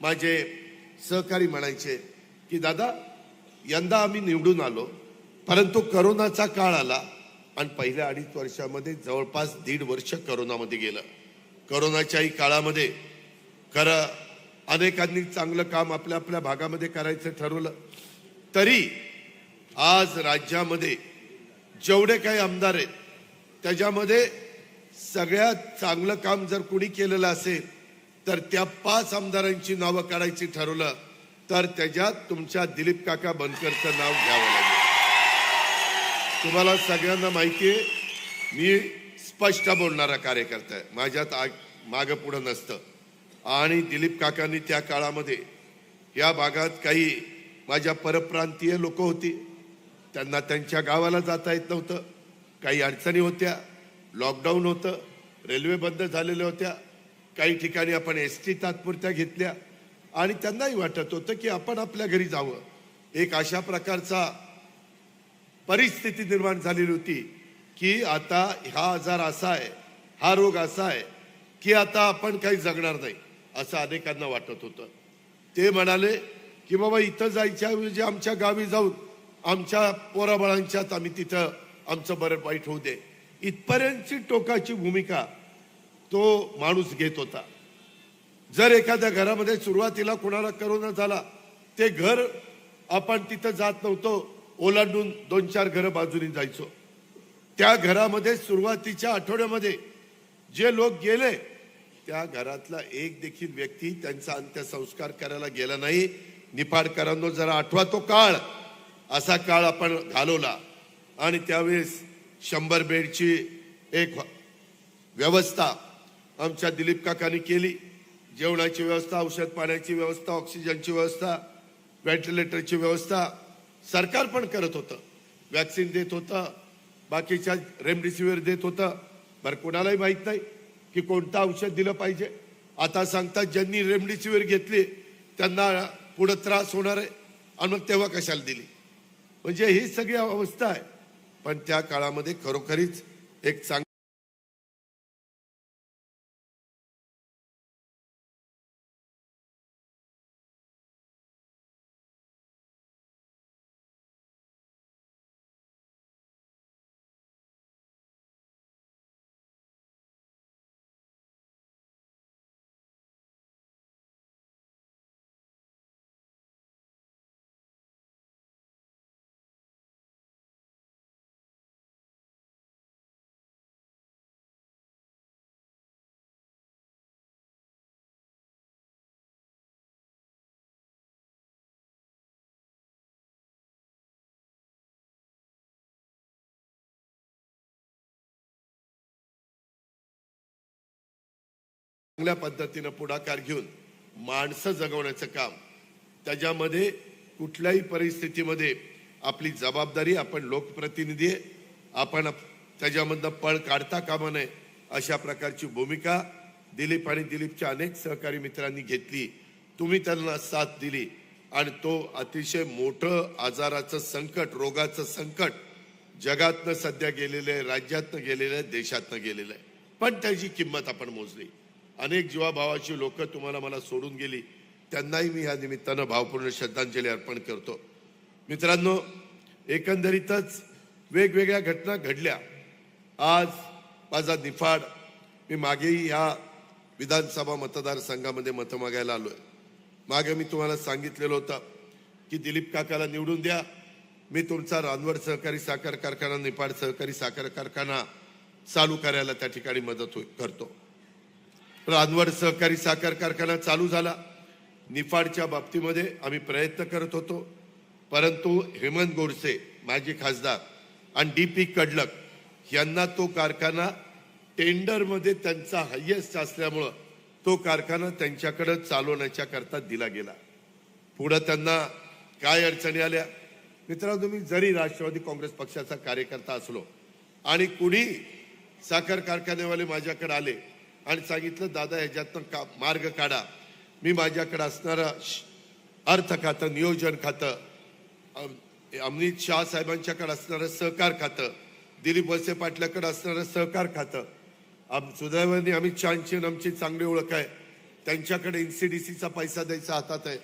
माझे सहकारी म्हणायचे की दादा यंदा आम्ही निवडून आलो परंतु करोनाचा काळ आला आणि पहिल्या अडीच वर्षामध्ये जवळपास दीड वर्ष करोनामध्ये गेलं. करोनाच्याही काळामध्ये खरं अनेकांनी चांगलं काम आपल्या आपल्या भागामध्ये करायचं ठरवलं. तरी आज राज्यामध्ये जेवढे काही आमदार आहेत त्याच्यामध्ये सगळ्यात चांगलं काम जर कुणी केलेलं असेल तर त्या पाच आमदारांची नावं काढायची ठरवलं तर त्याच्यात तुमच्या दिलीप काका बनकरचं नाव घ्यावं लागेल. तुम्हाला सगळ्यांना माहिती आहे मी स्पष्ट बोलणारा कार्यकर्ता आहे. माझ्यात आग- मागं पुढं नसतं. आणि दिलीप काकांनी त्या काळामध्ये या भागात काही माझ्या परप्रांतीय लोक होती. त्यांना त्यांच्या गावाला जाता येत नव्हतं. काही अडचणी होत्या लॉकडाऊन होतं रेल्वे बंद झालेल्या होत्या. काही ठिकाणी आपण एस टी तात्पुरत्या घेतल्या. आणि त्यांनाही वाटत होतं की आपण आपल्या घरी जावं. एक अशा प्रकारचा परिस्थिती निर्माण झालेली होती की आता हा आजार असा आहे हा रोग असा आहे की आता आपण काही जगणार नाही असं अनेकांना वाटत होतं. ते म्हणाले की बाबा इथं जायच्या ऐवजी आमच्या गावी जाऊन आमच्या पोराबाळांच्यात आम्ही तिथं आमचं बरं वाईट होऊ दे. इथपर्यंतची टोकाची भूमिका तो माणूस घेत होता. जर एखाद्या घरामध्ये सुरुवातीला कुणाला करोना झाला ते घर आपण तिथं जात नव्हतो ओलांडून दोन चार घरं बाजूनी जायचो. त्या घरामध्ये सुरुवातीच्या आठवड्यामध्ये जे लोक गेले त्या घरातला एक देखील व्यक्ती त्यांचा अंत्यसंस्कार करायला गेला नाही. निफाडकरांनो जरा आठवा तो काळ. असा काळ आपण घालवला. आणि त्यावेळेस शंभर बेडची एक व्यवस्था आमच्या दिलीप काकांनी केली. जेवणाची व्यवस्था औषध पाण्याची व्यवस्था ऑक्सिजनची व्यवस्था व्हेंटिलेटरची व्यवस्था सरकार पण करत होतं. वॅक्सिन देत होतं बाकीच्या रेमडेसिवीर देत होतं. बरं कोणालाही माहीत नाही की कोणतं औषध दिलं पाहिजे. आता सांगतात ज्यांनी रेमडेसिवीर घेतली त्यांना पुढं त्रास होणार आहे. आणि मग तेव्हा कशाला दिली? म्हणजे ही सगळी अवस्था आहे. पण त्या काळामध्ये खरोखरीच एक चांग चांगल्या पद्धतीनं पुढाकार घेऊन माणसं जगवण्याचं काम त्याच्यामध्ये कुठल्याही परिस्थितीमध्ये आपली जबाबदारी आपण लोकप्रतिनिधी आहे आपण त्याच्यामधनं पळ काढता कामा नये अशा प्रकारची भूमिका दिलीप आणि दिलीपच्या अनेक सहकारी मित्रांनी घेतली. तुम्ही त्यांना साथ दिली आणि तो अतिशय मोठं आजाराचं संकट रोगाचं संकट जगातनं सध्या गेलेलं आहे राज्यातनं गेलेलं आहे देशातनं गेलेलं आहे. पण त्याची किंमत आपण मोजली. अनेक जीवाभावाची लोक तुम्हाला मला सोडून गेली. त्यांनाही मी या निमित्तानं भावपूर्ण श्रद्धांजली अर्पण करतो. मित्रांनो एकंदरीतच वेगवेगळ्या घटना घडल्या. आज माझा निफाड मी मागेही ह्या विधानसभा मतदारसंघामध्ये मतं मागायला आलो आहे मागे मी तुम्हाला सांगितलेलं होतं की दिलीप काकाला निवडून द्या. मी तुमचा रानवड सहकारी साखर कारखाना निफाड सहकारी साखर कारखाना चालू करायला त्या ठिकाणी मदत होई- करतो. रानवड सहकारी साखर कारखाना चालू झाला. निफाडच्या बाबतीमध्ये आम्ही प्रयत्न करत होतो. परंतु हेमंत गोडसे माजी खासदार आणि डी पी कडलक यांना तो कारखाना टेंडरमध्ये त्यांचा हायेस्ट असल्यामुळं तो कारखाना त्यांच्याकडं चालवण्याच्या करता दिला गेला. पुढं त्यांना काय अडचणी आल्या? मित्रांनो तुम्ही जरी राष्ट्रवादी काँग्रेस पक्षाचा कार्यकर्ता असलो आणि कुणी साखर कारखानेवाले माझ्याकडे आले आणि सांगितलं दादा ह्याच्यातनं का मार्ग काढा. मी माझ्याकडे असणारं श- अर्थ खातं नियोजन खातं अमित शाह साहेबांच्याकडे असणारं सहकार खातं दिलीप वळसे पाटलाकडे असणारं सहकार खातं. आम सुदैवाने अमित शहाची आमची चांगली ओळख आहे. त्यांच्याकडे एन सी डी सीचा पैसा द्यायचा हातात आहे.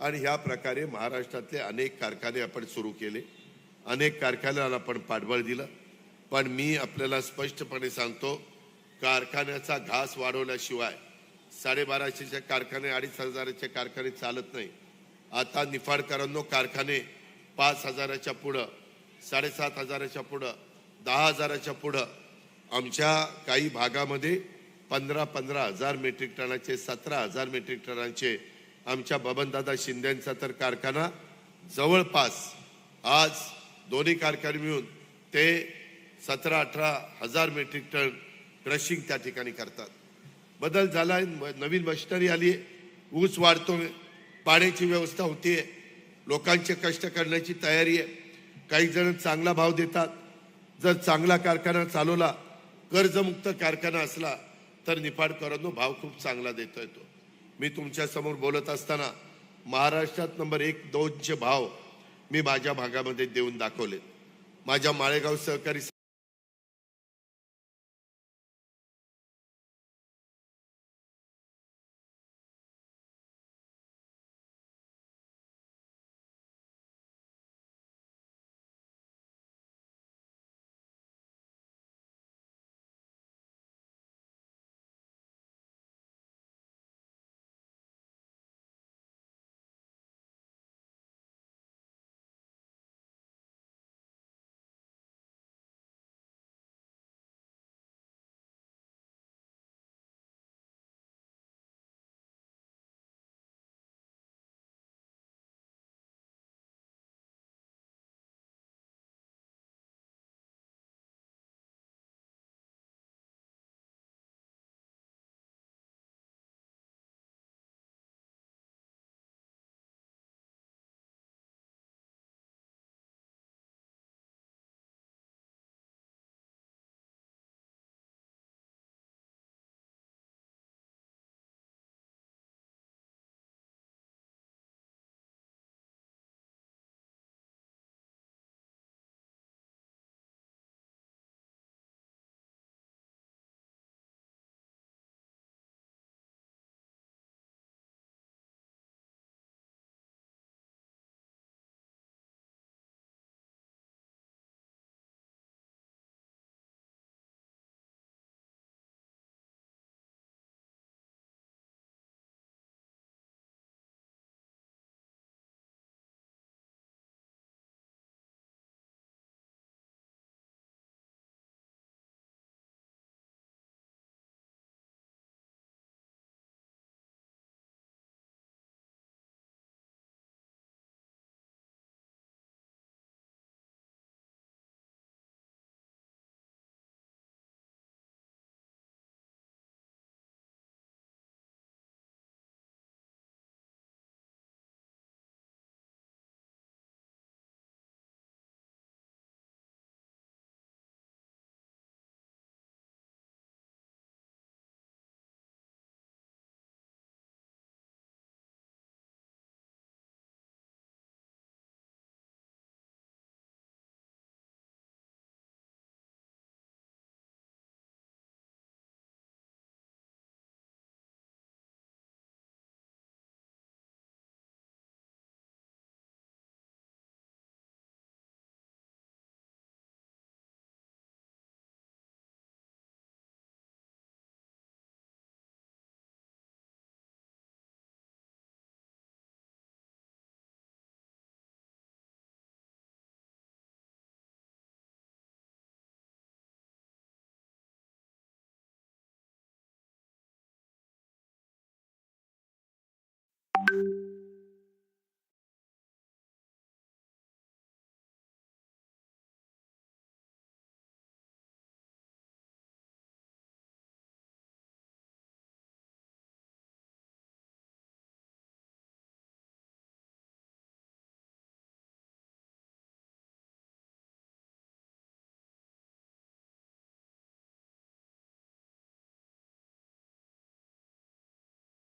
आणि ह्या प्रकारे महाराष्ट्रातले अनेक कारखाने आपण सुरू केले. अनेक कारखान्याला आपण पाठबळ दिलं. पण मी आपल्याला स्पष्टपणे सांगतो कारखान्याचा घास वाढवल्याशिवाय साडेबाराशेचे कारखाने अडीच हजाराचे कारखाने चालत नाही. आता निफाडकरांनो कारखाने पाच हजाराच्या पुढं साडेसात हजाराच्या पुढं दहा हजाराच्या पुढं आमच्या काही भागामध्ये पंधरा पंधरा हजार मेट्रिक टनाचे सतरा हजार मेट्रिक टनाचे आमच्या बबनदादा शिंदेचा तर कारखाना जवळपास आज दोन्ही कारखाने मिळून ते सतरा अठरा हजार मेट्रिक टन क्रशिंग त्या ठिकाणी करतात. बदल झाला नवीन मशिनरी आली आहे ऊस वाढतो पाण्याची व्यवस्था होतीये लोकांचे कष्ट करण्याची तयारी आहे. काही जण चांगला भाव देतात. जर चांगला कारखाना चालवला कर्जमुक्त कारखाना असला तर निफाडकरांनो भाव खूप चांगला देतोय तो. मी तुमच्यासमोर बोलत असताना महाराष्ट्रात नंबर एक दोनचे भाव मी माझ्या भागामध्ये देऊन दाखवले माझ्या माळेगाव सहकारी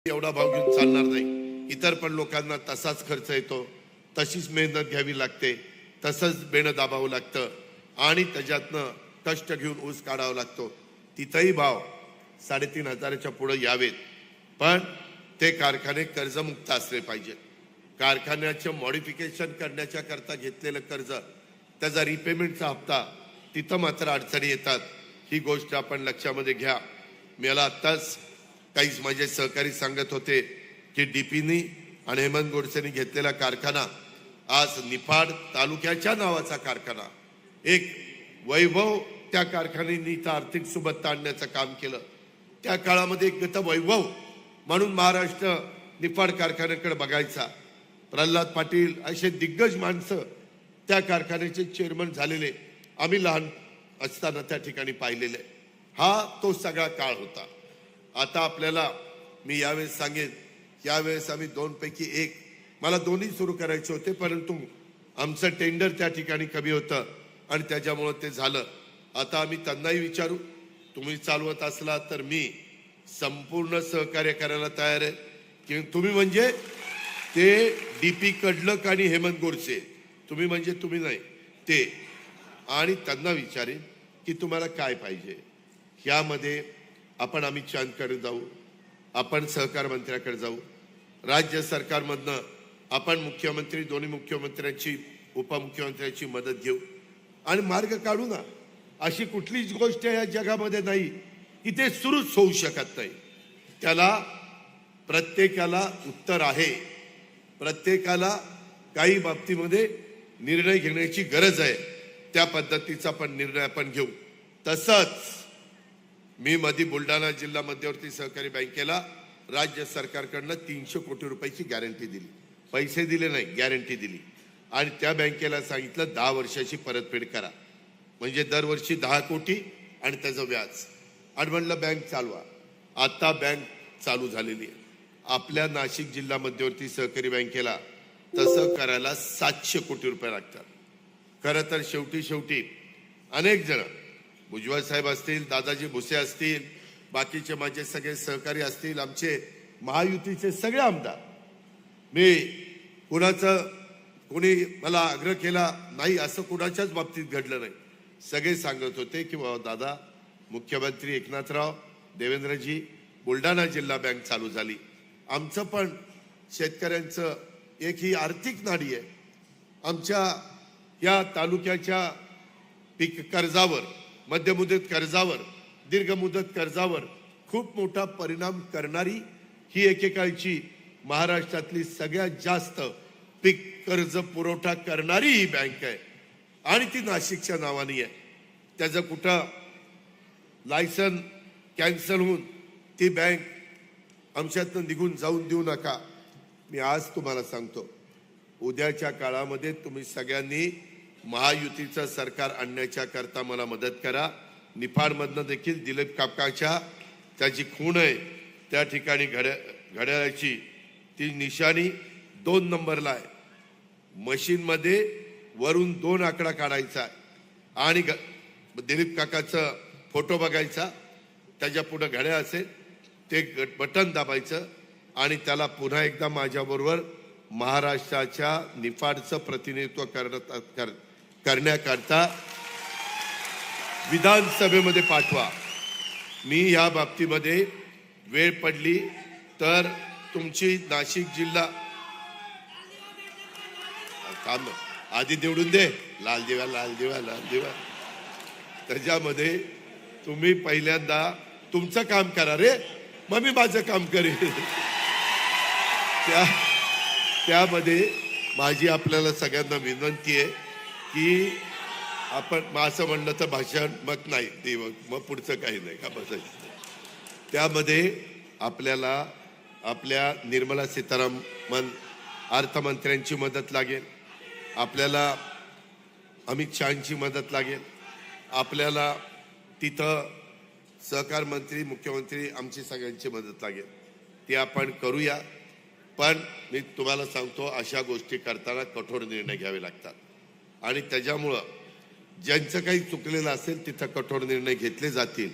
एवढा भाव घेऊन चालणार नाही. इतर पण लोकांना तसाच खर्च येतो. तशीच मेहनत घ्यावी लागते. तसंच बेणं दाबावं लागतं. आणि त्याच्यातनं कष्ट घेऊन ऊस काढावा लागतो. तिथंही भाव साडेतीन हजाराच्या पुढे यावेत. पण ते कारखाने कर्जमुक्त असले पाहिजे कारखान्याचं मॉडिफिकेशन करण्याच्या करता घेतलेलं कर्ज त्याचा रिपेमेंटचा हप्ता तिथं मात्र अडचणी येतात. ही गोष्ट आपण लक्षामध्ये घ्या. मला आत्ताच काहीच माझे सहकारी सांगत होते की डीपीनी आणि हेमंत गोडसेनी घेतलेला कारखाना आज निफाड तालुक्याच्या नावाचा कारखाना. एक वैभव त्या कारखान्यांनी इथं आर्थिक सुबत्ता आणण्याचं काम केलं. त्या काळामध्ये एक गत वैभव म्हणून महाराष्ट्र निफाड कारखान्याकडे बघायचा. प्रल्हाद पाटील असे दिग्गज माणसं त्या कारखान्याचे चेअरमन झालेले आम्ही लहान असताना त्या ठिकाणी पाहिलेले. हा तो सगळा काळ होता. आता आपल्याला मी यावेळेस सांगेन यावेळेस आम्ही दोनपैकी एक. मला दोन्ही सुरू करायचे होते परंतु आमचं टेंडर त्या ठिकाणी कमी होतं आणि त्याच्यामुळं ते झालं. आता आम्ही त्यांनाही विचारू. तुम्ही चालवत असला तर मी संपूर्ण सहकार्य करायला तयार आहे. की तुम्ही म्हणजे ते डी पी कडलक आणि हेमंत गोडसे. तुम्ही म्हणजे तुम्ही नाही ते. आणि त्यांना विचारेन की तुम्हाला काय पाहिजे. ह्यामध्ये आपण अमित शहाकडे जाऊ आपण सहकार मंत्र्याकडे जाऊ. राज्य सरकारमधनं आपण मुख्यमंत्री दोन्ही मुख्यमंत्र्यांची उपमुख्यमंत्र्यांची मदत घेऊ. आणि मार्ग काढू ना. अशी कुठलीच गोष्ट या जगामध्ये नाही. की ते सुरूच होऊ शकत नाही. त्याला प्रत्येकाला उत्तर आहे. प्रत्येकाला काही बाबतीमध्ये निर्णय घेण्याची गरज आहे. त्या पद्धतीचा पण निर्णय आपण घेऊ. तसंच मी मधी बुलढाणा जिल्हा मध्यवर्ती सहकारी बँकेला राज्य सरकारकडनं तीनशे कोटी रुपयाची गॅरंटी दिली. पैसे दिले नाही गॅरंटी दिली. आणि त्या बँकेला सांगितलं दहा वर्षाची परतफेड करा. म्हणजे दरवर्षी दहा कोटी आणि त्याचं व्याज. आणि म्हणलं बँक चालवा. आता बँक चालू झालेली आहे. आपल्या नाशिक जिल्हा मध्यवर्ती सहकारी बँकेला तसं करायला सातशे कोटी रुपये लागतात. खरं तर शेवटी शेवटी अनेक जण भुजबळ साहेब असतील दादाजी भुसे असतील बाकीचे माझे सगळे सहकारी असतील आमचे महायुतीचे सगळे आमदार. मी कुणाचं कोणी मला आग्रह केला नाही असं कुणाच्याच बाबतीत घडलं नाही. सगळे सांगत होते की बाबा दादा मुख्यमंत्री एकनाथराव देवेंद्रजी बुलढाणा जिल्हा बँक चालू झाली. आमचं पण शेतकऱ्यांचं एक ही आर्थिक नाडी आहे. आमच्या या तालुक्याच्या पीक कर्जावर मध्यमुदत कर्जावर दीर्घमुदत कर्जावर खूप मोठा परिणाम करणारी ही एकेकाळची महाराष्ट्रातली सगळ्यात जास्त पीक कर्ज पुरवठा करणारी ही बँक आहे. आणि ती नाशिकच्या नावाने आहे. त्याचं कुठं लायसन कॅन्सल होऊन ती बँक आमच्यातनं निघून जाऊन देऊ नका. मी आज तुम्हाला सांगतो उद्याच्या काळामध्ये तुम्ही सगळ्यांनी महायुतीचं सरकार आणण्याच्या करता मला मदत करा निफाडमधनं देखील दिलीप काकाच्या त्याची खूण आहे त्या ठिकाणी घड्या घड्याळाची ती निशाणी दोन नंबरला आहे मशीनमध्ये वरून दोन आकडा काढायचा आहे. आणि ग- दिलीप काकाचं फोटो बघायचा त्याच्या पुढं घड्याळ असेल ते बटन दाबायचं आणि त्याला पुन्हा एकदा माझ्याबरोबर महाराष्ट्राच्या निफाडचं प्रतिनिधित्व करत कर- करण्याकरता विधानसभेमध्ये पाठवा. मी या बाबतीमध्ये वेळ पडली तर तुमची नाशिक जिल्हा काम आधी निवडून दे. लाल दिवा लाल दिवा लाल दिवा. त्याच्यामध्ये तुम्ही पहिल्यांदा तुमचं काम करा रे. मग मी माझं काम करेन. त्या त्यामध्ये माझी आपल्याला सगळ्यांना विनंती आहे. की आपण मग असं म्हणलं तर भाषण मग नाही ते मग मग पुढचं काही नाही का बसायचं त्यामध्ये आपल्याला आपल्या निर्मला सीतारामन अर्थमंत्र्यांची मदत लागेल आपल्याला अमित शहाची मदत लागेल आपल्याला तिथं सहकार मंत्री मुख्यमंत्री आमची सगळ्यांची मदत लागेल ती आपण करूया. पण मी तुम्हाला सांगतो अशा गोष्टी करताना कठोर निर्णय घ्यावे लागतात. आणि त्याच्यामुळं ज्यांचं काही चुकलेलं असेल तिथं कठोर निर्णय घेतले जातील.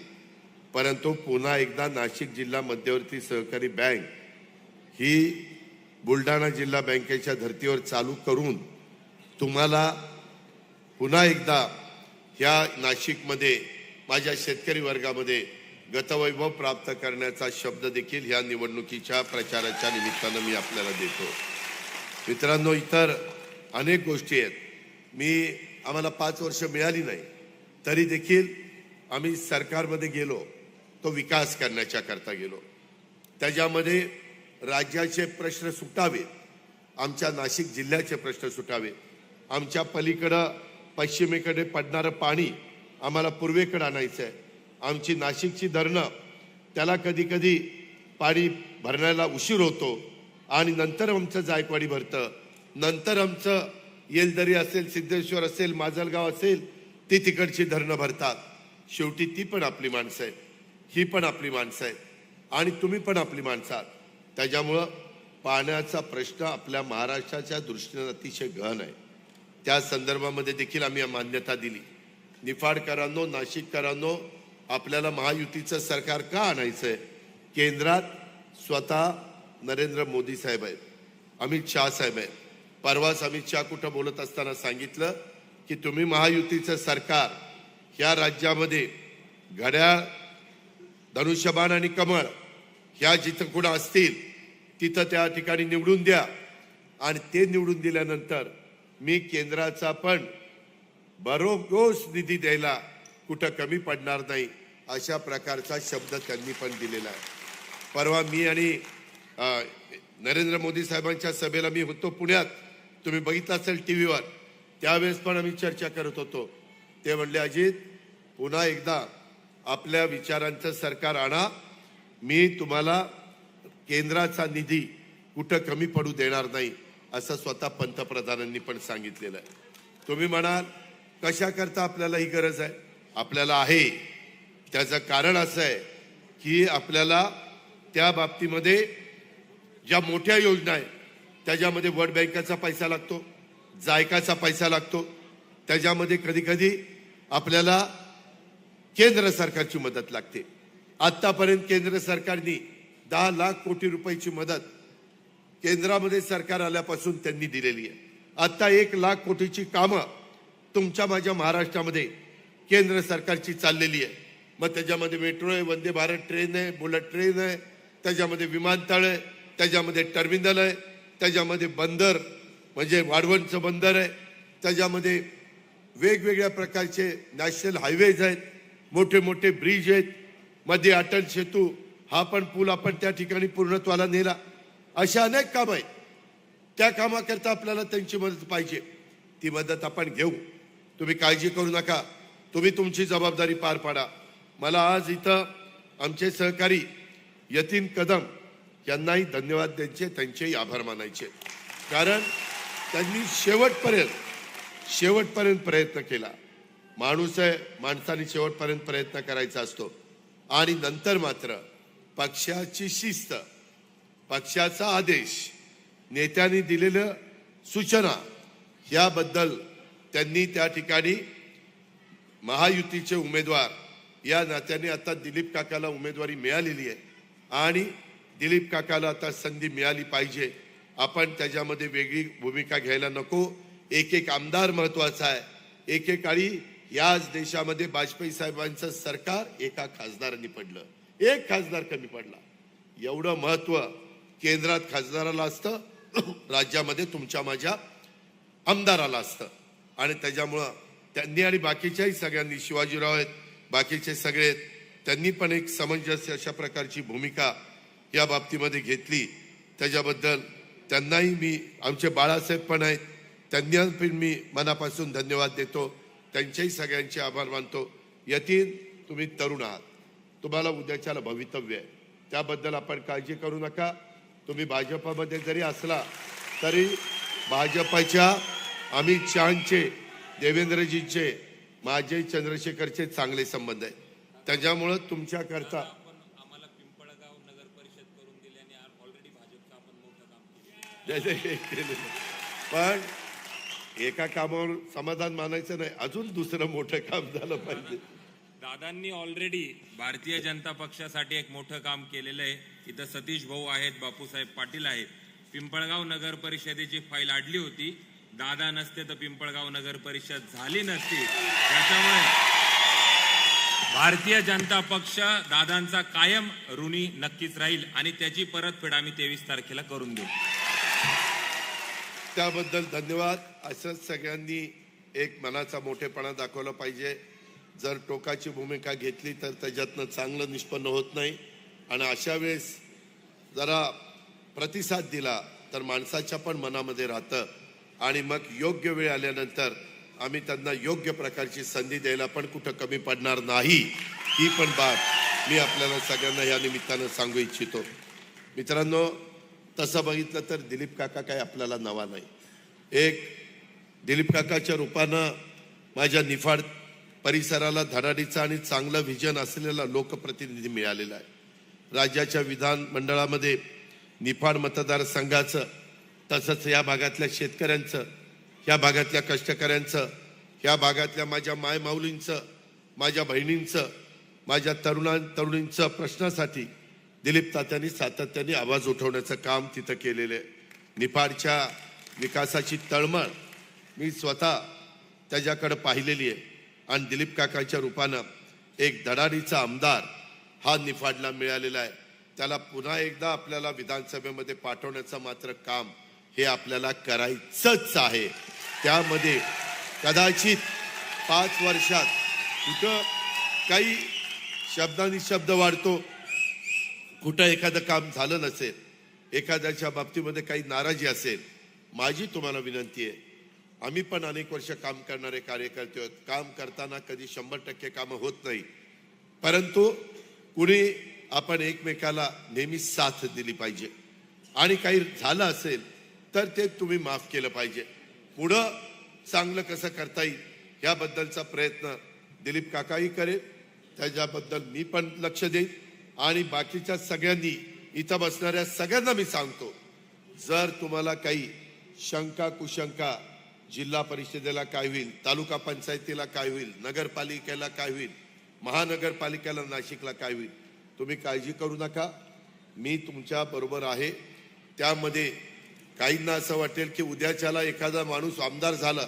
परंतु पुन्हा एकदा नाशिक जिल्हा मध्यवर्ती सहकारी बँक ही बुलढाणा जिल्हा बँकेच्या धर्तीवर चालू करून तुम्हाला पुन्हा एकदा ह्या नाशिकमध्ये माझ्या शेतकरी वर्गामध्ये गतवैभव प्राप्त करण्याचा शब्द देखील ह्या निवडणुकीच्या प्रचाराच्या निमित्तानं मी आपल्याला देतो. मित्रांनो इतर अनेक गोष्टी आहेत. मी आम्हाला पाच वर्ष मिळाली नाही. तरी देखील आम्ही सरकारमध्ये गेलो तो विकास करण्याच्या करता गेलो. त्याच्यामध्ये राज्याचे प्रश्न सुटावेत आमच्या नाशिक जिल्ह्याचे प्रश्न सुटावेत. आमच्या पलीकडं पश्चिमेकडे पडणारं पाणी आम्हाला पूर्वेकडे आणायचं आहे आमची नाशिकची धरणं त्याला कधी कधी पाणी भरण्याला उशीर होतो आणि नंतर आमचं जायकवाडी भरतं. नंतर आमचं येलदरी असेल सिद्धेश्वर असेल माजलगाव असेल ती तिकडची धरणं भरतात. शेवटी ती पण आपली माणसं आहेत. ही पण आपली माणसं आहेत. आणि तुम्ही पण आपली माणसं आहात. त्याच्यामुळं पाण्याचा प्रश्न आपल्या महाराष्ट्राच्या दृष्टीने अतिशय गहन आहे. त्या संदर्भामध्ये देखील आम्ही मान्यता दिली. निफाडकरांनो नाशिककरांनो आपल्याला महायुतीचं सरकार का आणायचं आहे केंद्रात स्वतः नरेंद्र मोदी साहेब आहेत. अमित शाह साहेब आहेत. परवाच अमित शहा कुठं बोलत असताना सांगितलं की तुम्ही महायुतीचं सरकार ह्या राज्यामध्ये घड्याळ धनुष्यबाण आणि कमळ ह्या जिथं कुठं असतील तिथं त्या ठिकाणी निवडून द्या. आणि ते निवडून दिल्यानंतर मी केंद्राचा पण बरोगोस निधी द्यायला कुठं कमी पडणार नाही अशा प्रकारचा शब्द त्यांनी पण दिलेला आहे. परवा मी आणि नरेंद्र मोदी साहेबांच्या सभेला मी होतो पुण्यात. तुम्ही बघितलं असेल टी व्हीवर त्यावेळेस पण आम्ही चर्चा करत होतो. ते म्हणले अजित पुन्हा एकदा आपल्या विचारांचं सरकार आणा. मी तुम्हाला केंद्राचा निधी कुठं कमी पडू देणार नाही असं स्वतः पंतप्रधानांनी पण सांगितलेलं आहे. तुम्ही म्हणाल कशाकरता आपल्याला ही गरज आहे? आपल्याला आहे. त्याचं कारण असं आहे की आपल्याला त्या बाबतीमध्ये ज्या मोठ्या योजना आहेत त्याच्यामध्ये वर्ल्ड बँकेचा पैसा लागतो जायकाचा पैसा लागतो. त्याच्यामध्ये कधी कधी आपल्याला केंद्र सरकारची मदत लागते. आत्तापर्यंत केंद्र सरकारने दहा लाख कोटी रुपयाची मदत केंद्रामध्ये सरकार आल्यापासून त्यांनी दिलेली आहे. आत्ता एक लाख कोटीची कामं तुमच्या माझ्या महाराष्ट्रामध्ये केंद्र सरकारची चाललेली आहे. मग त्याच्यामध्ये मेट्रो आहे वंदे भारत ट्रेन आहे बुलेट ट्रेन आहे त्याच्यामध्ये विमानतळ आहे त्याच्यामध्ये टर्मिनल आहे. त्याच्यामध्ये बंदर म्हणजे वाढवणचं बंदर आहे. त्याच्यामध्ये वेगवेगळ्या प्रकारचे नॅशनल हायवेज आहेत मोठे मोठे ब्रिज आहेत. मध्ये अटल सेतू हा पण पूल आपण त्या ठिकाणी पूर्णत्वाला नेला. अशा अनेक कामं आहेत. त्या कामाकरता आपल्याला त्यांची मदत पाहिजे. ती मदत आपण घेऊ. तुम्ही काळजी करू नका. तुम्ही तुमची जबाबदारी पार पाडा. मला आज इथं आमचे सहकारी यतीन कदम यांनाही धन्यवाद द्यायचे त्यांचेही आभार मानायचे. कारण त्यांनी शेवटपर्यंत शेवटपर्यंत प्रयत्न केला. माणूस आहे माणसाने शेवटपर्यंत प्रयत्न करायचा असतो. आणि नंतर मात्र पक्षाची शिस्त पक्षाचा आदेश नेत्यांनी दिलेलं सूचना याबद्दल त्यांनी त्या ठिकाणी महायुतीचे उमेदवार या नात्याने आता दिलीप काकाला उमेदवारी मिळालेली आहे. आणि दिलीप काकाला आता संधी मिळाली पाहिजे. आपण त्याच्यामध्ये वेगळी भूमिका घ्यायला नको. एक एक आमदार महत्त्वाचा आहे. एकेकाळी याच देशामध्ये वाजपेयी साहेबांचं सरकार एका खासदारांनी पडलं. एक खासदार कमी पडला. एवढं महत्त्व केंद्रात खासदाराला असतं. राज्यामध्ये तुमच्या माझ्या आमदाराला असतं. आणि त्याच्यामुळं त्यांनी आणि बाकीच्याही सगळ्यांनी शिवाजीराव आहेत बाकीचे सगळे आहेत, त्यांनी पण एक समंजस्य अशा प्रकारची भूमिका या बाबतीमध्ये घेतली. त्याच्याबद्दल त्यांनाही मी आमचे बाळासाहेब पण आहेत. त्यांना पण मी मनापासून धन्यवाद देतो. त्यांच्याही सगळ्यांचे आभार मानतो. यतीन तुम्ही तरुण आहात. तुम्हाला उद्याच्याला भवितव्य आहे. त्याबद्दल आपण काळजी करू नका. तुम्ही भाजपामध्ये जरी असला तरी भाजपाच्या अमित शहाचे देवेंद्रजींचे माझे चंद्रशेखरचे चांगले संबंध आहेत. त्याच्यामुळं तुमच्याकरता आम्हाला पिंपळगाव नगर परिषद करून दिल्याने ऑलरेडी भाजपचं आपण मोठं काम केलं हे केलेलं. पण एका कामावर समाधान मानायचं नाही अजून दुसरं मोठं काम झालं पाहिजे. दादांनी ऑलरेडी भारतीय जनता पक्षासाठी एक मोठं काम केलेलं आहे. इथं सतीश भाऊ आहेत बापूसाहेब पाटील आहेत. पिंपळगाव नगर परिषदेची फाईल आडली होती. दादा नसते तर पिंपळगाव नगर परिषद झाली नसती. त्याच्यामुळे भारतीय जनता पक्ष दादांचा कायम ऋणी नक्कीच राहील आणि त्याची परतफेड आम्ही तेवीस तारखेला करून देऊ. त्याबद्दल धन्यवाद. असंच सगळ्यांनी एक मनाचा मोठेपणा दाखवला पाहिजे. जर टोकाची भूमिका घेतली तर त्याच्यातनं चांगलं निष्पन्न होत नाही. आणि अशा वेळेस जरा प्रतिसाद दिला तर माणसाच्या पण मनामध्ये राहतं. आणि मग योग्य वेळ आल्यानंतर आम्ही त्यांना योग्य प्रकारची संधी द्यायला पण कुठं कमी पडणार नाही. ही पण बाब मी आपल्याला सगळ्यांना या निमित्तानं सांगू इच्छितो. मित्रांनो तसं बघितलं तर दिलीप काका काय आपल्याला नवा नाही. एक दिलीप काकाच्या रूपानं माझ्या निफाड परिसराला धडाडीचा आणि चांगलं व्हिजन असलेला लोकप्रतिनिधी मिळालेला आहे. राज्याच्या विधानमंडळामध्ये निफाड मतदारसंघाचं तसंच या भागातल्या शेतकऱ्यांचं ह्या भागातल्या कष्टकऱ्यांचं ह्या भागातल्या माझ्या मायमाऊलींचं माझ्या बहिणींचं माझ्या तरुणां तरुणींचं प्रश्नासाठी दिलीप तात्यांनी सातत्याने आवाज उठवण्याचं काम तिथं केलेलं आहे. निफाडच्या विकासाची तळमळ मी स्वतः त्याच्याकडं पाहिलेली आहे. आणि दिलीप काकाच्या रूपानं एक धडाडीचा आमदार हा निफाडला मिळालेला आहे. त्याला पुन्हा एकदा आपल्याला विधानसभेमध्ये पाठवण्याचं मात्र काम हे आपल्याला करायचंच आहे. त्यामध्ये कदाचित पाच वर्षात कुठं काही शब्दांनी शब्द वाढतो कुठं एखादं काम झालं नसेल एखाद्याच्या बाबतीमध्ये काही नाराजी असेल माझी तुम्हाला विनंती आहे. आम्ही पण अनेक वर्ष काम करणारे कार्यकर्ते आहोत. काम करताना कधी शंभर टक्के कामं होत नाही. परंतु कुणी आपण एकमेकाला नेहमी साथ दिली पाहिजे. आणि काही झालं असेल तर ते तुम्ही माफ केलं पाहिजे. पुढं चांगलं कसं करता येईल याबद्दलचा प्रयत्न दिलीप काकाही करेल. त्याच्याबद्दल मी पण लक्ष देईन. आणि बाकीच्या सगळ्यांनी इथं बसणाऱ्या सगळ्यांना मी सांगतो जर तुम्हाला काही शंका कुशंका जिल्हा परिषदेला काय होईल तालुका पंचायतीला काय होईल नगरपालिकेला काय होईल महानगरपालिकेला नाशिकला काय होईल तुम्ही काळजी करू नका. मी तुमच्या बरोबर आहे. त्यामध्ये काहींना असं वाटेल की उद्याच्याला एखादा माणूस आमदार झाला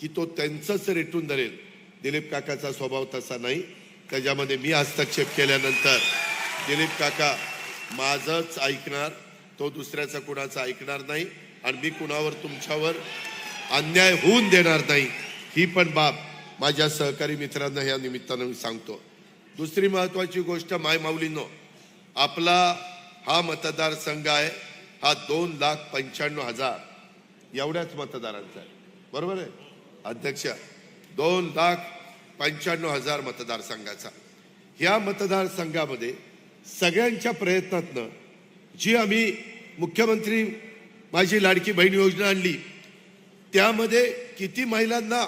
की तो त्यांचंच रेटून धरेल. दिलीप काकाचा स्वभाव तसा नाही. त्याच्यामध्ये मी हस्तक्षेप केल्यानंतर दिलीप काका माझंच ऐकणार तो दुसऱ्याचं कुणाचं ऐकणार नाही आणि मी कुणावर तुमच्यावर अन्याय होऊन देणार नाही ही पण बाब माझ्या सहकारी मित्रांना या निमित्तानं मी सांगतो. दुसरी महत्वाची गोष्ट माय माऊलीनो आपला हा मतदारसंघ आहे हा दोन लाख पंच्याण्णव हजार. एवढ्याच मतदारांचा आहे. बरोबर आहे? अध्यक्ष दोन लाख पंच्याण्णव हजार मतदारसंघाचा. ह्या मतदारसंघामध्ये सगळ्यांच्या प्रयत्नातनं जी आम्ही मुख्यमंत्री माझी लाडकी बहीण योजना आणली त्यामध्ये किती महिलांना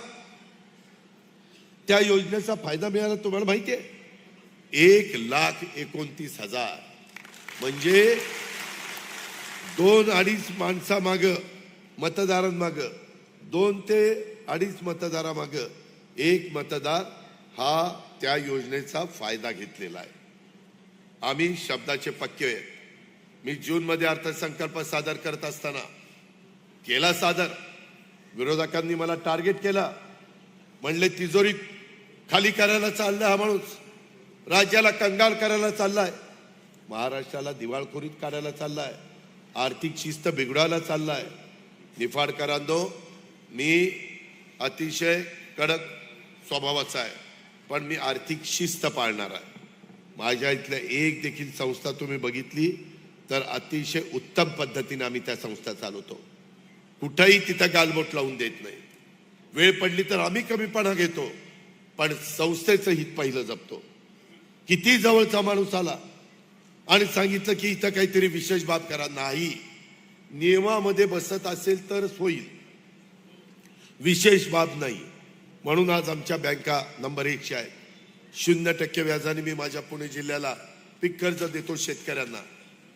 त्या योजनेचा फायदा मिळाला तुम्हाला माहिती आहे? एक लाख एकोणतीस हजार. म्हणजे दोन अडीच माणसामाग मतदारांमाग दोन ते अडीच मतदारामाग एक मतदार हा त्या योजनेचा फायदा घेतलेला आहे. आम्ही शब्दाचे पक्के आहेत. मी जूनमध्ये अर्थसंकल्प सादर करत असताना केला सादर. विरोधकांनी मला टार्गेट केला. म्हणले तिजोरी खाली करायला चाललाय हा माणूस. राज्याला कंगाल करायला चाललाय. महाराष्ट्राला दिवाळखोरीत काढायला चाललाय. आर्थिक शिस्त बिघडायला चाललाय. निफाडकरांनो मी अतिशय कडक स्वभावाचा आहे पण मी आर्थिक शिस्त पाळणार आहे. माझ्या इथल्या एक देखील संस्था तुम्ही बघितली तर अतिशय उत्तम पद्धतीने आम्ही त्या संस्था चालवतो. कुठंही तिथं गालबोट लावून देत नाही. वेळ पडली तर आम्ही कमीपणा घेतो पण संस्थेचं हित पहिलं जपतो. किती जवळचा माणूस आला आणि सांगितलं की इथं काहीतरी विशेष बाब करा. नाही. नियमामध्ये बसत असेल तरच होईल. विशेष बाब नाही. म्हणून आज आमच्या बँका नंबर एकशे आहे शून्य टक्के व्याजाने मी माझ्या पुणे जिल्ह्याला पीक कर्ज देतो शेतकऱ्यांना.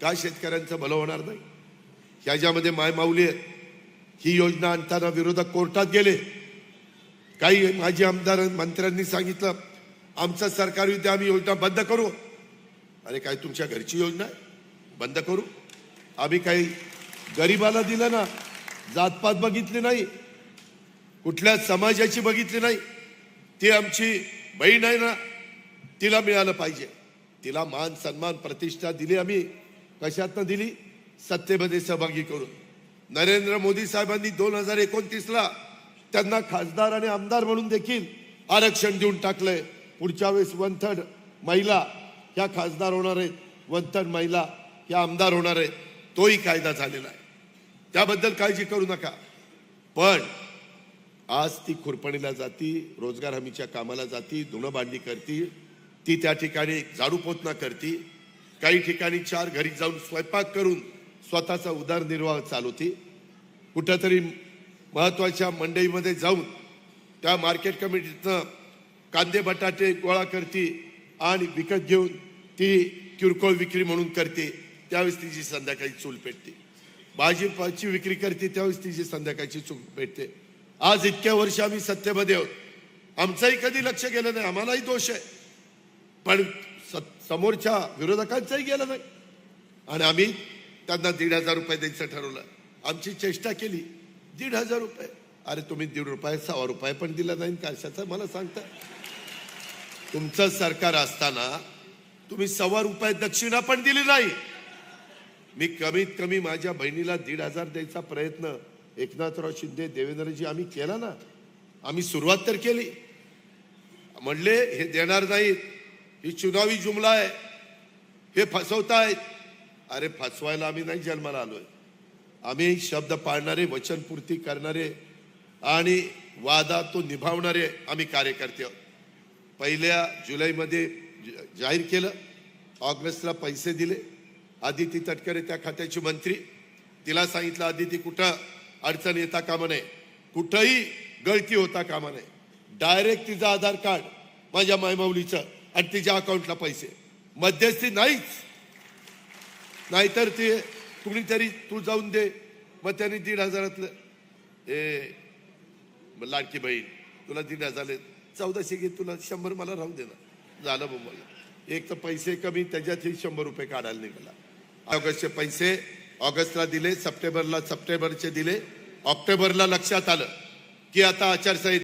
काय शेतकऱ्यांचं भलं होणार नाही? ह्याच्यामध्ये मायमाऊली आहे. ही योजना आणताना विरोधक कोर्टात गेले. काही माजी आमदार मंत्र्यांनी सांगितलं आमचं सरकार युद्ध आम्ही योजना बंद करू. अरे काय तुमच्या घरची योजना आहे? बंद करू. आम्ही काही गरिबाला दिलं ना जातपात बघितली नाही कुठल्या समाजाची बघितली नाही ती आमची बहीण आहे ना तिला मिळालं पाहिजे. तिला मान सन्मान प्रतिष्ठा दिली आम्ही. कशातनं दिली? सत्तेमध्ये सहभागी करून. नरेंद्र मोदी साहेबांनी दोन हजार एकोणतीसला त्यांना खासदार आणि आमदार म्हणून देखील आरक्षण देऊन टाकलंय. पुढच्या वेळेस वन थर्ड महिला ह्या खासदार होणार आहेत. वन थर्ड महिला ह्या आमदार होणार आहेत. तोही कायदा झालेला आहे. त्याबद्दल काळजी करू नका. पण आज ती खुरपणीला जाती रोजगार हमीच्या कामाला जाती धुणंबांडी करती ती त्या ठिकाणी झाडू पोतना करती. काही ठिकाणी चार घरी जाऊन स्वयंपाक करून स्वतःचा उदरनिर्वाह चालवती. कुठंतरी महत्त्वाच्या मंडईमध्ये जाऊन त्या मार्केट कमिटीतनं कांदे बटाटे गोळा करते आणि विकत घेऊन ती किरकोळ विक्री म्हणून करते. त्यावेळेस तिची संध्याकाळी चूल पेटते. भाजीपाची विक्री करते त्यावेळेस तिची संध्याकाळची चूल पेटते. आज इतक्या वर्ष आम्ही सत्तेमध्ये आहोत. आमचंही कधी लक्ष गेलं नाही आम्हालाही दोष आहे. पण स- समोरच्या विरोधकांचंही गेलं नाही. आणि आम्ही त्यांना दीड हजार रुपये द्यायचं ठरवलं. आमची चेष्टा केली दीड हजार रुपये. अरे तुम्ही दीड रुपये सव्वा रुपये पण दिला नाही कशाचं मला सांगता? तुमचं सरकार असताना तुम्ही सव्वा रुपये दक्षिणा पण दिली नाही. मी कमीत कमी माझ्या बहिणीला दीड हजार द्यायचा प्रयत्न एकनाथराव शिंदे देवेंद्रजी आम्ही केला ना. आम्ही सुरुवात तर केली. म्हणले हे देणार नाहीत. ही चुनावी जुमला आहे. हे फसवतायत. अरे फसवायला आम्ही नाही जन्माला आलोय. आम्ही शब्द पाळणारे वचनपूर्ती करणारे आणि वादा तो निभावणारे आम्ही कार्यकर्ते आहोत. पहिल्या जुलैमध्ये जाहीर केलं. ऑगस्टला पैसे दिले. आदिती तटकरे त्या खात्याची मंत्री. तिला सांगितलं आदिती कुठं अडचण येता कामा नये. कुठंही गळती होता कामा नये. डायरेक्ट तिचं आधार कार्ड माझ्या मायमाऊलीचं आणि तिच्या अकाउंटला पैसे. मध्यस्थी नाहीच. नाहीतर ते कुणीतरी तू जाऊन दे. मग त्यांनी दीड हजारातलं ए लाडकी बहीण तुला दीड हजार आहेत. चौदाशे घे तुला शंभर मला राहू दे ना. झालं मग मला एक तर पैसे कमी त्याच्यातही शंभर रुपये काढायला निघाला. ऑगस्टचे पैसे ऑगस्टला दिले सप्टेंबरला सप्टेंबरचे दिले. ऑक्टोबरला लक्षात आलं की आता आचारसंहिता